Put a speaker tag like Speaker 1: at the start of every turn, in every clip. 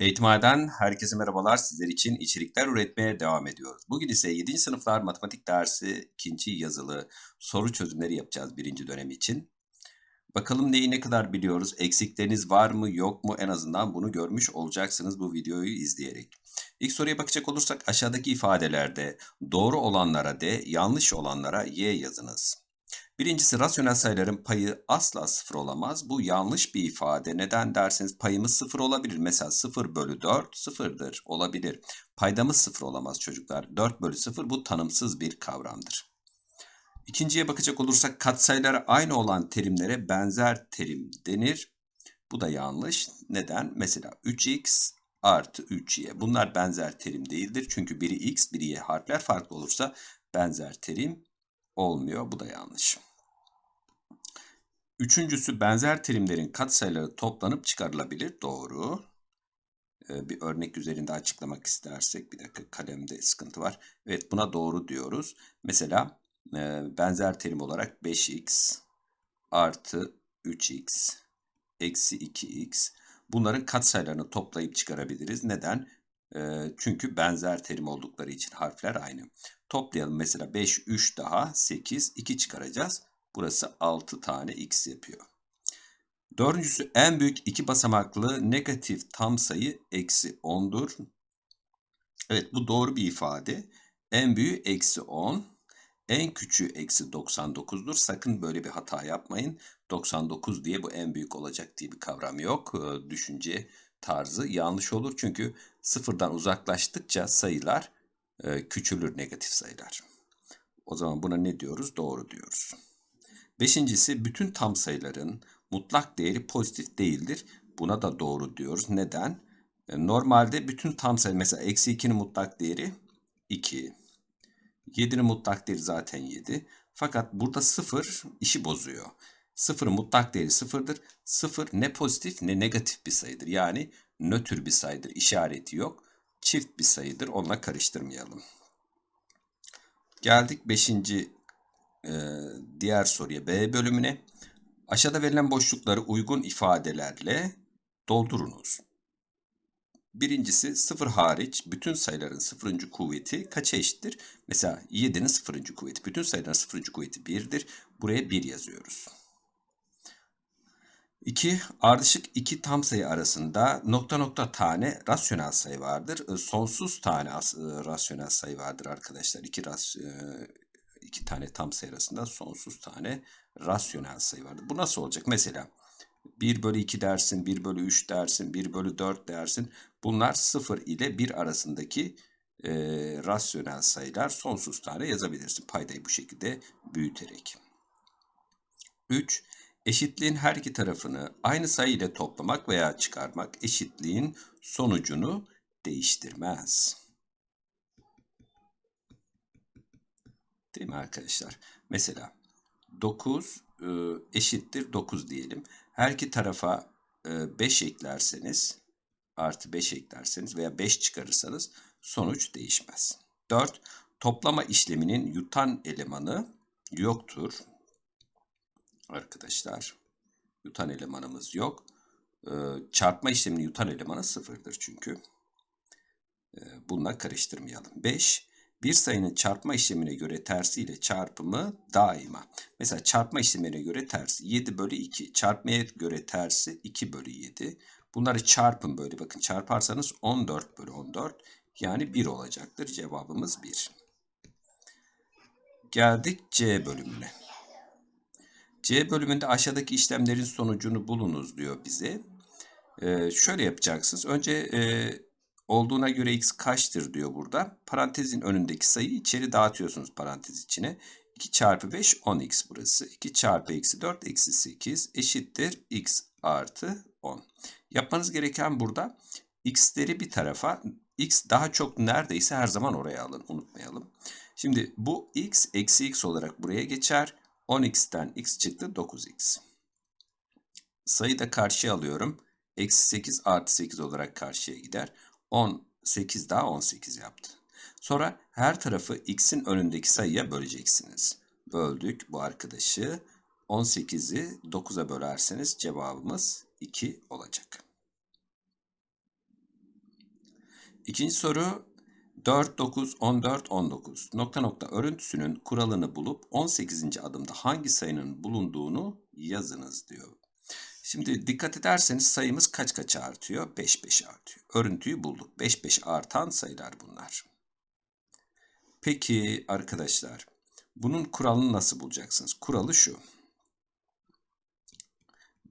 Speaker 1: Eğitimhaneden herkese merhabalar. Sizler için içerikler üretmeye devam ediyoruz. Bugün ise 7. sınıflar matematik dersi ikinci yazılı soru çözümleri yapacağız birinci dönem için. Bakalım neyi ne kadar biliyoruz? Eksikleriniz var mı yok mu? En azından bunu görmüş olacaksınız bu videoyu izleyerek. İlk soruya bakacak olursak aşağıdaki ifadelerde doğru olanlara D, yanlış olanlara Y yazınız. Birincisi rasyonel sayıların payı asla sıfır olamaz. Bu yanlış bir ifade. Neden derseniz payımız sıfır olabilir. Mesela 0 bölü 4 sıfırdır olabilir. Paydamız sıfır olamaz çocuklar. 4 bölü 0 bu tanımsız bir kavramdır. İkinciye bakacak olursak katsayıları aynı olan terimlere benzer terim denir. Bu da yanlış. Neden? Mesela 3x artı 3y. Bunlar benzer terim değildir. Çünkü biri x, biri y harfler farklı olursa benzer terim olmuyor. Bu da yanlış. Üçüncüsü benzer terimlerin katsayıları toplanıp çıkarılabilir. Doğru. Ee, bir örnek üzerinde açıklamak istersek bir dakika kalemde sıkıntı var. Evet buna doğru diyoruz. Mesela e, benzer terim olarak 5x artı 3x eksi 2x bunların katsayılarını toplayıp çıkarabiliriz. Neden? E, çünkü benzer terim oldukları için harfler aynı. Toplayalım mesela 5, 3 daha 8, 2 çıkaracağız. Burası 6 tane x yapıyor. Dördüncüsü en büyük iki basamaklı negatif tam sayı eksi 10'dur. Evet bu doğru bir ifade. En büyüğü eksi 10. En küçüğü eksi 99'dur. Sakın böyle bir hata yapmayın. 99 diye bu en büyük olacak diye bir kavram yok. Ee, düşünce tarzı yanlış olur. Çünkü sıfırdan uzaklaştıkça sayılar e, küçülür negatif sayılar. O zaman buna ne diyoruz? Doğru diyoruz. Beşincisi bütün tam sayıların mutlak değeri pozitif değildir. Buna da doğru diyoruz. Neden? E, normalde bütün tam sayı mesela eksi 2'nin mutlak değeri 2. 7'nin mutlak değeri zaten 7. Fakat burada 0 işi bozuyor. 0'ın mutlak değeri 0'dır. 0 ne pozitif ne negatif bir sayıdır. Yani nötr bir sayıdır. İşareti yok. Çift bir sayıdır. Onunla karıştırmayalım. Geldik 5 e, diğer soruya B bölümüne. Aşağıda verilen boşlukları uygun ifadelerle doldurunuz. Birincisi sıfır hariç bütün sayıların sıfırıncı kuvveti kaça eşittir? Mesela 7'nin sıfırıncı kuvveti. Bütün sayıların sıfırıncı kuvveti 1'dir. Buraya 1 yazıyoruz. 2. Ardışık iki tam sayı arasında nokta nokta tane rasyonel sayı vardır. Sonsuz tane rasyonel sayı vardır arkadaşlar. İki ras, iki tane tam sayı arasında sonsuz tane rasyonel sayı vardır. Bu nasıl olacak? Mesela 1 bölü 2 dersin, 1 bölü 3 dersin, 1 bölü 4 dersin. Bunlar 0 ile 1 arasındaki e, rasyonel sayılar sonsuz tane yazabilirsin. Paydayı bu şekilde büyüterek. 3. Eşitliğin her iki tarafını aynı sayı ile toplamak veya çıkarmak eşitliğin sonucunu değiştirmez. Değil mi arkadaşlar? Mesela 9 e, eşittir 9 diyelim. Her iki tarafa 5 e, eklerseniz artı 5 eklerseniz veya 5 çıkarırsanız sonuç değişmez. 4. Toplama işleminin yutan elemanı yoktur. Arkadaşlar yutan elemanımız yok. E, çarpma işleminin yutan elemanı sıfırdır çünkü. Bununla karıştırmayalım. 5. Bir sayının çarpma işlemine göre tersiyle çarpımı daima. Mesela çarpma işlemine göre tersi 7 bölü 2. Çarpmaya göre tersi 2 bölü 7. Bunları çarpın böyle bakın çarparsanız 14 bölü 14 yani 1 olacaktır. Cevabımız 1. Geldik C bölümüne. C bölümünde aşağıdaki işlemlerin sonucunu bulunuz diyor bize. Ee, şöyle yapacaksınız. Önce e, olduğuna göre x kaçtır diyor burada. Parantezin önündeki sayıyı içeri dağıtıyorsunuz parantez içine. 2 çarpı 5 10x burası. 2 çarpı eksi 4 eksi 8 eşittir x artı 10. Yapmanız gereken burada x'leri bir tarafa x daha çok neredeyse her zaman oraya alın unutmayalım. Şimdi bu x eksi x olarak buraya geçer. 10x'ten x çıktı 9x. Sayıyı da karşıya alıyorum. Eksi 8 artı 8 olarak karşıya gider. 18 daha 18 yaptı. Sonra her tarafı x'in önündeki sayıya böleceksiniz. Böldük bu arkadaşı. 18'i 9'a bölerseniz cevabımız 2 olacak. İkinci soru 4, 9, 14, 19. Nokta nokta örüntüsünün kuralını bulup 18. adımda hangi sayının bulunduğunu yazınız diyor. Şimdi dikkat ederseniz sayımız kaç kaç artıyor? 5 5 artıyor. Örüntüyü bulduk. 5 5 artan sayılar bunlar. Peki arkadaşlar bunun kuralını nasıl bulacaksınız? Kuralı şu.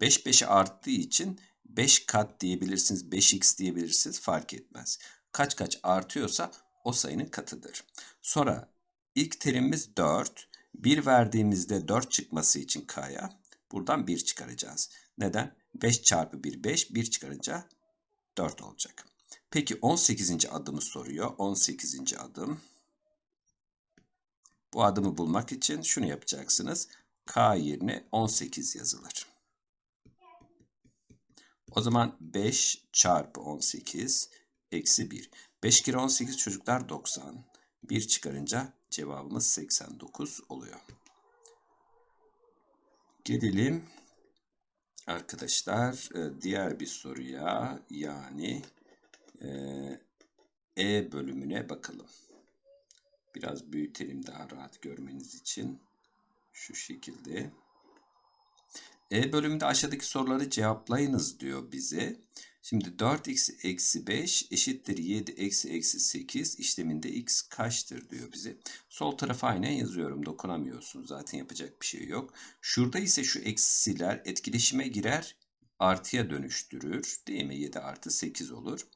Speaker 1: 5 5'e arttığı için 5 kat diyebilirsiniz, 5x diyebilirsiniz fark etmez. Kaç kaç artıyorsa o sayının katıdır. Sonra ilk terimimiz 4. 1 verdiğimizde 4 çıkması için k'ya buradan 1 çıkaracağız. Neden? 5 çarpı 1 5, 1 çıkarınca 4 olacak. Peki 18. adımı soruyor. 18. adım. Bu adımı bulmak için şunu yapacaksınız. K yerine 18 yazılır. O zaman 5 çarpı 18 eksi 1. 5 kere 18 çocuklar 90. 1 çıkarınca cevabımız 89 oluyor. Gelelim arkadaşlar e, diğer bir soruya yani e, E bölümüne bakalım. Biraz büyütelim daha rahat görmeniz için. Şu şekilde. E bölümünde aşağıdaki soruları cevaplayınız diyor bize. Şimdi 4x eksi 5 eşittir 7 eksi eksi 8 işleminde x kaçtır diyor bize. Sol tarafa aynen yazıyorum. Dokunamıyorsun. Zaten yapacak bir şey yok. Şurada ise şu eksiler etkileşime girer. Artıya dönüştürür. Değil mi? 7 artı 8 olur.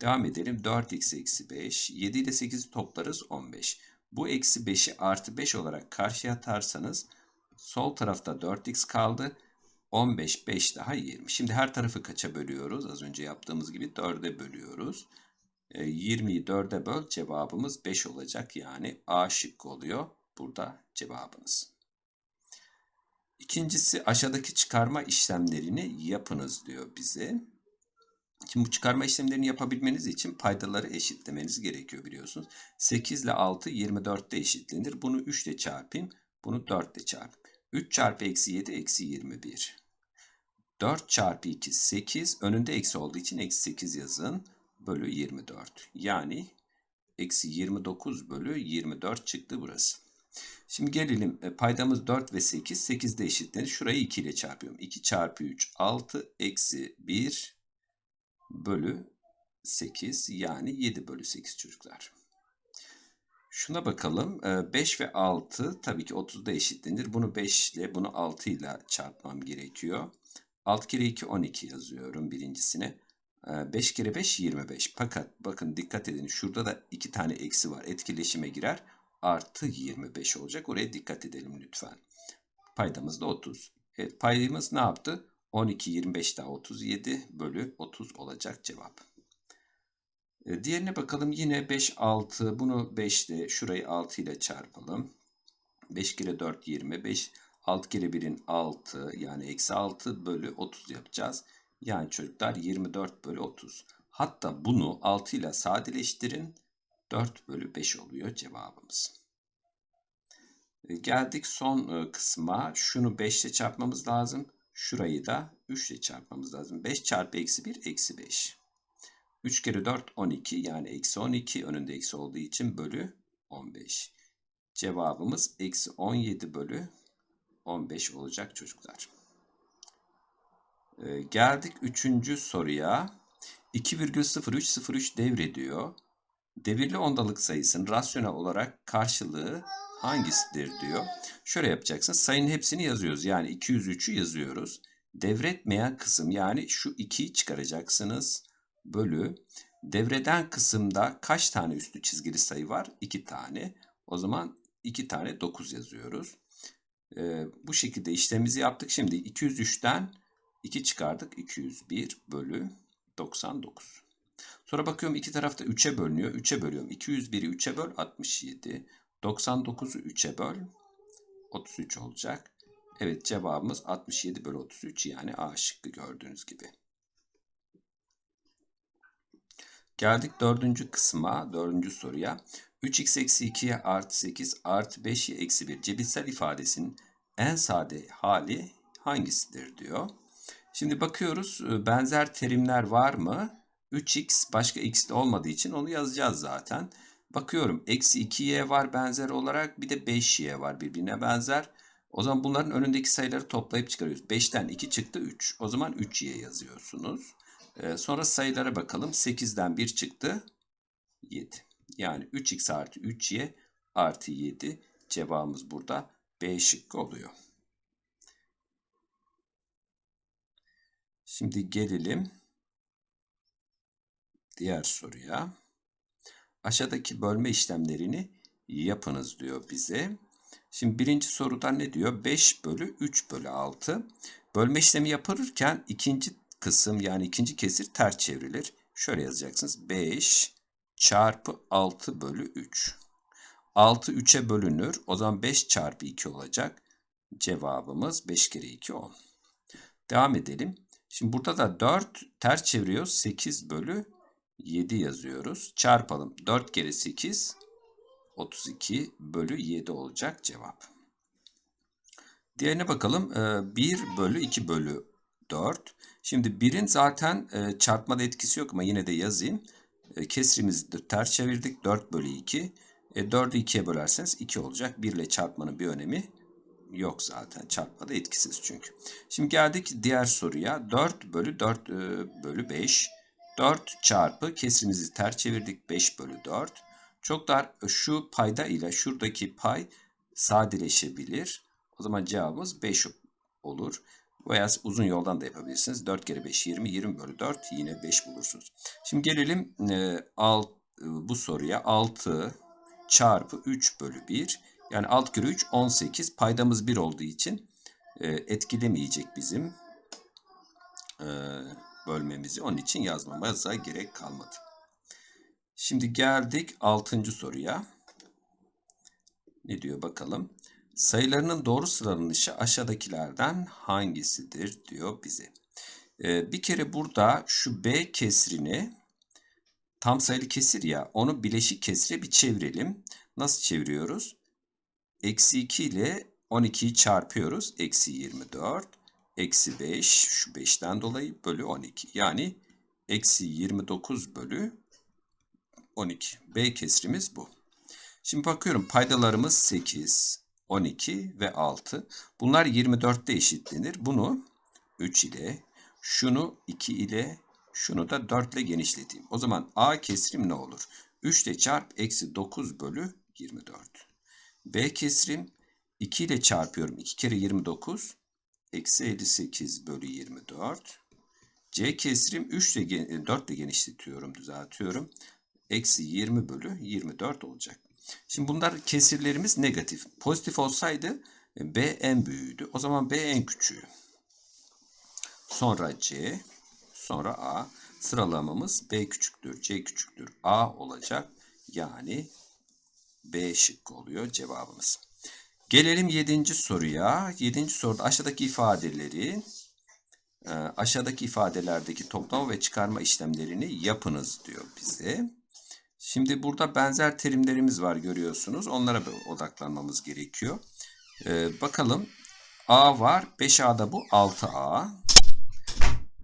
Speaker 1: Devam edelim. 4x eksi 5. 7 ile 8'i toplarız 15. Bu eksi 5'i artı 5 olarak karşıya atarsanız sol tarafta 4x kaldı. 15, 5 daha 20. Şimdi her tarafı kaça bölüyoruz? Az önce yaptığımız gibi 4'e bölüyoruz. 20'yi 4'e böl cevabımız 5 olacak. Yani A şıkkı oluyor. Burada cevabınız. İkincisi aşağıdaki çıkarma işlemlerini yapınız diyor bize. Şimdi bu çıkarma işlemlerini yapabilmeniz için paydaları eşitlemeniz gerekiyor biliyorsunuz. 8 ile 6 24'te eşitlenir. Bunu 3 ile çarpayım. Bunu 4 ile çarpayım. 3 çarpı eksi 7 eksi 21. 4 çarpı 2 8. Önünde eksi olduğu için eksi 8 yazın. Bölü 24. Yani eksi 29 bölü 24 çıktı burası. Şimdi gelelim e, paydamız 4 ve 8. 8 de eşitlenir. Şurayı 2 ile çarpıyorum. 2 çarpı 3 6 eksi 1 bölü 8 yani 7 bölü 8 çocuklar. Şuna bakalım. 5 ve 6 tabii ki 30'da eşitlenir. Bunu 5 ile bunu 6 ile çarpmam gerekiyor. 6 kere 2 12 yazıyorum birincisine. 5 kere 5 25. Fakat bakın dikkat edin şurada da 2 tane eksi var. Etkileşime girer. Artı 25 olacak. Oraya dikkat edelim lütfen. Paydamız da 30. Evet paydamız ne yaptı? 12 25 daha 37 bölü 30 olacak cevap. E, diğerine bakalım yine 5 6 bunu 5 ile şurayı 6 ile çarpalım. 5 kere 4 25 6 kere 1'in 6 yani eksi 6 bölü 30 yapacağız. Yani çocuklar 24 bölü 30. Hatta bunu 6 ile sadeleştirin. 4 bölü 5 oluyor cevabımız. E, geldik son e, kısma. Şunu 5 ile çarpmamız lazım. Şurayı da 3 ile çarpmamız lazım. 5 çarpı eksi 1 eksi 5. 3 kere 4 12 yani eksi 12 önünde eksi olduğu için bölü 15. Cevabımız eksi 17 bölü 15 olacak çocuklar. Ee, geldik 3. soruya. 2,0303 devrediyor. Devirli ondalık sayısının rasyonel olarak karşılığı hangisidir diyor. Şöyle yapacaksın. Sayının hepsini yazıyoruz. Yani 203'ü yazıyoruz. Devretmeyen kısım yani şu 2'yi çıkaracaksınız. Bölü. Devreden kısımda kaç tane üstü çizgili sayı var? 2 tane. O zaman 2 tane 9 yazıyoruz. Ee, bu şekilde işlemimizi yaptık. Şimdi 203'ten 2 çıkardık. 201 bölü 99. Sonra bakıyorum iki tarafta 3'e bölünüyor. 3'e bölüyorum. 201'i 3'e böl 67. 99'u 3'e böl 33 olacak. Evet cevabımız 67 bölü 33 yani A şıkkı gördüğünüz gibi. Geldik dördüncü kısma, dördüncü soruya. 3x eksi 2'ye artı 8 artı 5'ye eksi 1 cebirsel ifadesinin en sade hali hangisidir diyor. Şimdi bakıyoruz benzer terimler var mı? 3x başka x de olmadığı için onu yazacağız zaten. Bakıyorum eksi 2y var benzer olarak bir de 5y var birbirine benzer. O zaman bunların önündeki sayıları toplayıp çıkarıyoruz. 5'ten 2 çıktı 3. O zaman 3y yazıyorsunuz. Ee, sonra sayılara bakalım. 8'den 1 çıktı 7. Yani 3x artı 3y artı 7 cevabımız burada B şıkkı oluyor. Şimdi gelelim diğer soruya. Aşağıdaki bölme işlemlerini yapınız diyor bize. Şimdi birinci soruda ne diyor? 5 bölü 3 bölü 6. Bölme işlemi yapılırken ikinci kısım yani ikinci kesir ters çevrilir. Şöyle yazacaksınız. 5 çarpı 6 bölü 3. 6 3'e bölünür. O zaman 5 çarpı 2 olacak. Cevabımız 5 kere 2 10. Devam edelim. Şimdi burada da 4 ters çeviriyoruz. 8 bölü 7 yazıyoruz. Çarpalım. 4 kere 8 32 bölü 7 olacak cevap. Diğerine bakalım. 1 bölü 2 bölü 4. Şimdi 1'in zaten e, çarpmada etkisi yok ama yine de yazayım. E, kesrimizi ters çevirdik. 4 bölü 2. E, 4'ü 2'ye bölerseniz 2 olacak. 1 ile çarpmanın bir önemi yok zaten. Çarpmada etkisiz çünkü. Şimdi geldik diğer soruya. 4 bölü 4 e, bölü 5. 4 çarpı kesrimizi ters çevirdik. 5 bölü 4. Çok dar şu payda ile şuradaki pay sadeleşebilir. O zaman cevabımız 5 olur. Veya uzun yoldan da yapabilirsiniz. 4 kere 5 20. 20 bölü 4 yine 5 bulursunuz. Şimdi gelelim e, alt, e, bu soruya. 6 çarpı 3 bölü 1. Yani 6 kere 3 18. Paydamız 1 olduğu için e, etkilemeyecek bizim e, bölmemizi. Onun için yazmamıza gerek kalmadı. Şimdi geldik 6. soruya. Ne diyor bakalım. Sayılarının doğru sıralanışı aşağıdakilerden hangisidir diyor bize. Ee, bir kere burada şu B kesrini tam sayılı kesir ya onu bileşik kesire bir çevirelim. Nasıl çeviriyoruz? Eksi 2 ile 12'yi çarpıyoruz. Eksi 24. Eksi 5 şu 5'ten dolayı bölü 12. Yani eksi 29 bölü 12. B kesrimiz bu. Şimdi bakıyorum paydalarımız 8, 12 ve 6. Bunlar 24'te eşitlenir. Bunu 3 ile, şunu 2 ile, şunu da 4 ile genişleteyim. O zaman A kesrim ne olur? 3 ile çarp eksi 9 bölü 24. B kesrim 2 ile çarpıyorum. 2 kere 29 eksi 58 bölü 24. C kesrim 3 ile 4 ile genişletiyorum, düzeltiyorum. Eksi 20 bölü 24 olacak. Şimdi bunlar kesirlerimiz negatif. Pozitif olsaydı B en büyüğüydü. O zaman B en küçüğü. Sonra C, sonra A. Sıralamamız B küçüktür, C küçüktür, A olacak. Yani B şıkkı oluyor cevabımız. Gelelim 7. soruya. 7. soruda aşağıdaki ifadeleri e, aşağıdaki ifadelerdeki toplama ve çıkarma işlemlerini yapınız diyor bize. Şimdi burada benzer terimlerimiz var görüyorsunuz. Onlara odaklanmamız gerekiyor. Ee, bakalım. A var. 5A'da bu 6A.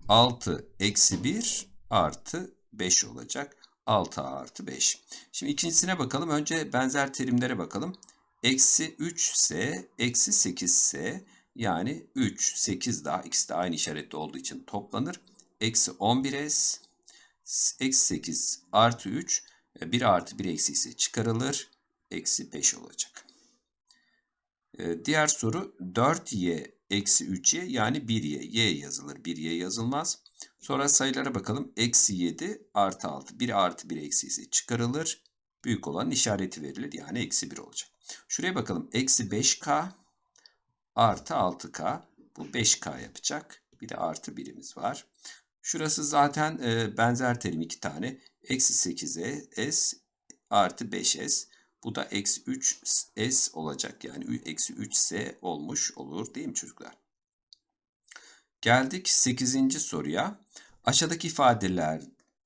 Speaker 1: 6 eksi 1 artı 5 olacak. 6A artı 5. Şimdi ikincisine bakalım. Önce benzer terimlere bakalım. Eksi 3S eksi 8S yani 3, 8 daha ikisi de aynı işaretli olduğu için toplanır. Eksi 11S eksi 8 artı 3 1 artı 1 eksi ise çıkarılır. Eksi 5 olacak. Ee, diğer soru 4y eksi 3y yani 1y. y yazılır. 1y yazılmaz. Sonra sayılara bakalım. Eksi 7 artı 6. 1 artı 1 eksi ise çıkarılır. Büyük olan işareti verilir. Yani eksi 1 olacak. Şuraya bakalım. Eksi 5k artı 6k. Bu 5k yapacak. Bir de artı 1'imiz var. Şurası zaten e, benzer terim iki tane. Eksi 8'e s artı 5s. Bu da eksi 3s olacak. Yani eksi 3s olmuş olur değil mi çocuklar? Geldik 8. soruya. Aşağıdaki ifadeler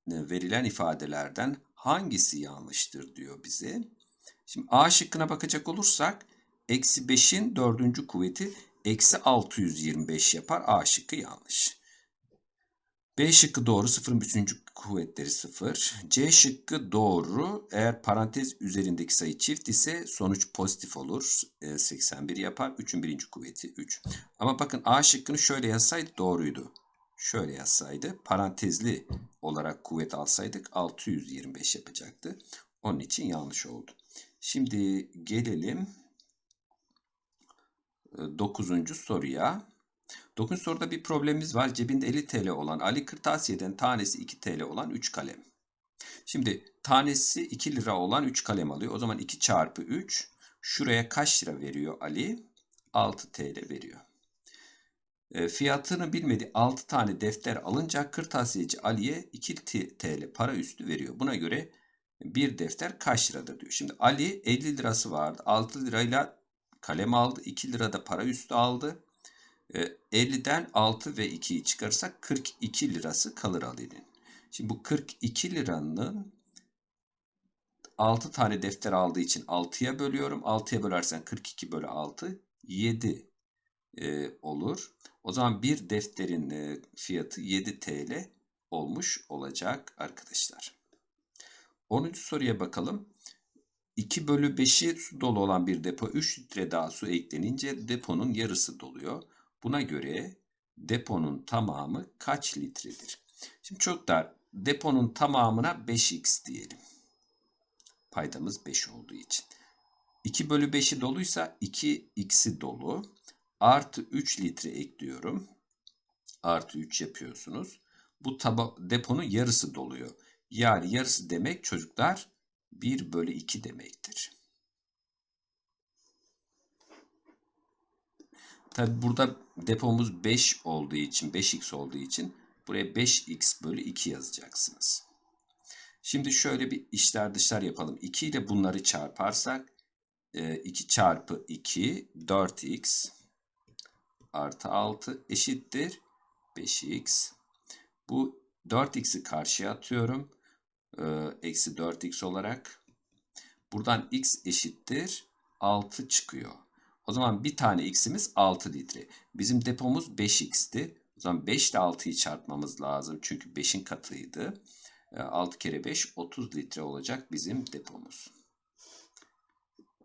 Speaker 1: verilen ifadelerden hangisi yanlıştır diyor bize. Şimdi A şıkkına bakacak olursak eksi 5'in dördüncü kuvveti eksi 625 yapar. A şıkkı yanlış. B şıkkı doğru. Sıfırın üçüncü kuvvetleri sıfır. C şıkkı doğru. Eğer parantez üzerindeki sayı çift ise sonuç pozitif olur. E, 81 yapar. 3'ün birinci kuvveti 3. Ama bakın A şıkkını şöyle yazsaydı doğruydu. Şöyle yazsaydı parantezli olarak kuvvet alsaydık 625 yapacaktı. Onun için yanlış oldu. Şimdi gelelim 9. soruya. 9. soruda bir problemimiz var. Cebinde 50 TL olan Ali Kırtasiye'den tanesi 2 TL olan 3 kalem. Şimdi tanesi 2 lira olan 3 kalem alıyor. O zaman 2 çarpı 3 şuraya kaç lira veriyor Ali? 6 TL veriyor. E, fiyatını bilmediği 6 tane defter alınca kırtasiyeci Ali'ye 2 TL para üstü veriyor. Buna göre bir defter kaç liradır diyor. Şimdi Ali 50 lirası vardı. 6 lirayla kalem aldı. 2 lirada para üstü aldı. 50'den 6 ve 2'yi çıkarırsak 42 lirası kalır Ali'nin. Şimdi bu 42 liranın 6 tane defter aldığı için 6'ya bölüyorum. 6'ya bölersen 42 bölü 6 7 e, olur. O zaman bir defterin e, fiyatı 7 TL olmuş olacak arkadaşlar. 10. soruya bakalım. 2 bölü 5'i su dolu olan bir depo 3 litre daha su eklenince deponun yarısı doluyor. Buna göre deponun tamamı kaç litredir? Şimdi çocuklar deponun tamamına 5x diyelim. Paydamız 5 olduğu için. 2 bölü 5'i doluysa 2x'i dolu. Artı 3 litre ekliyorum. Artı 3 yapıyorsunuz. Bu deponun yarısı doluyor. Yani yarısı demek çocuklar 1 bölü 2 demektir. Tabi burada depomuz 5 olduğu için 5x olduğu için buraya 5x bölü 2 yazacaksınız. Şimdi şöyle bir işler dışlar yapalım. 2 ile bunları çarparsak 2 çarpı 2 4x artı 6 eşittir 5x. Bu 4x'i karşıya atıyorum. Eksi 4x olarak. Buradan x eşittir 6 çıkıyor. O zaman bir tane x'imiz 6 litre. Bizim depomuz 5x'ti. O zaman 5 ile 6'yı çarpmamız lazım. Çünkü 5'in katıydı. 6 kere 5 30 litre olacak bizim depomuz.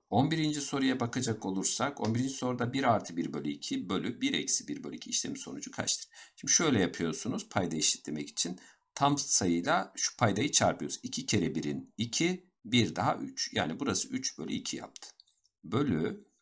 Speaker 1: 11. soruya bakacak olursak 11. soruda 1 artı 1 bölü 2 bölü 1 eksi 1 bölü 2 işlemin sonucu kaçtır? Şimdi şöyle yapıyorsunuz payda eşitlemek için tam sayıyla şu paydayı çarpıyoruz. 2 kere 1'in 2 1 daha 3 yani burası 3 bölü 2 yaptı. Bölü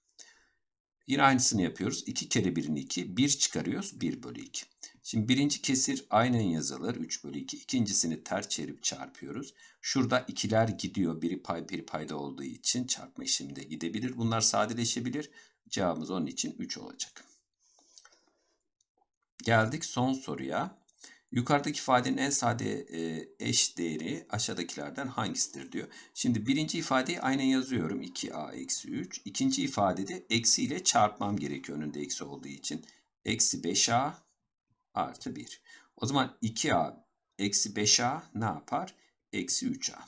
Speaker 1: Yine aynısını yapıyoruz. 2 kere 1'in 2. 1 çıkarıyoruz. 1 bölü 2. Şimdi birinci kesir aynen yazılır. 3 bölü 2. İkincisini ters çevirip çarpıyoruz. Şurada ikiler gidiyor. Biri pay, biri payda olduğu için çarpma işleminde gidebilir. Bunlar sadeleşebilir. Cevabımız onun için 3 olacak. Geldik son soruya. Yukarıdaki ifadenin en sade e, eş değeri aşağıdakilerden hangisidir diyor. Şimdi birinci ifadeyi aynen yazıyorum. 2a eksi 3. İkinci ifadede eksi ile çarpmam gerekiyor önünde eksi olduğu için. Eksi 5a artı 1. O zaman 2a eksi 5a ne yapar? Eksi 3a.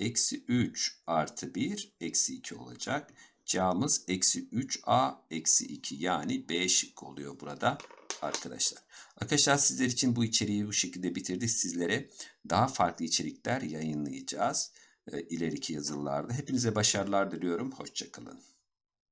Speaker 1: Eksi 3 artı 1 eksi 2 olacak. Cevabımız eksi 3a eksi 2 yani B şık oluyor burada arkadaşlar. Arkadaşlar sizler için bu içeriği bu şekilde bitirdik. Sizlere daha farklı içerikler yayınlayacağız. E, ileriki yazılarda. Hepinize başarılar diliyorum. Hoşçakalın.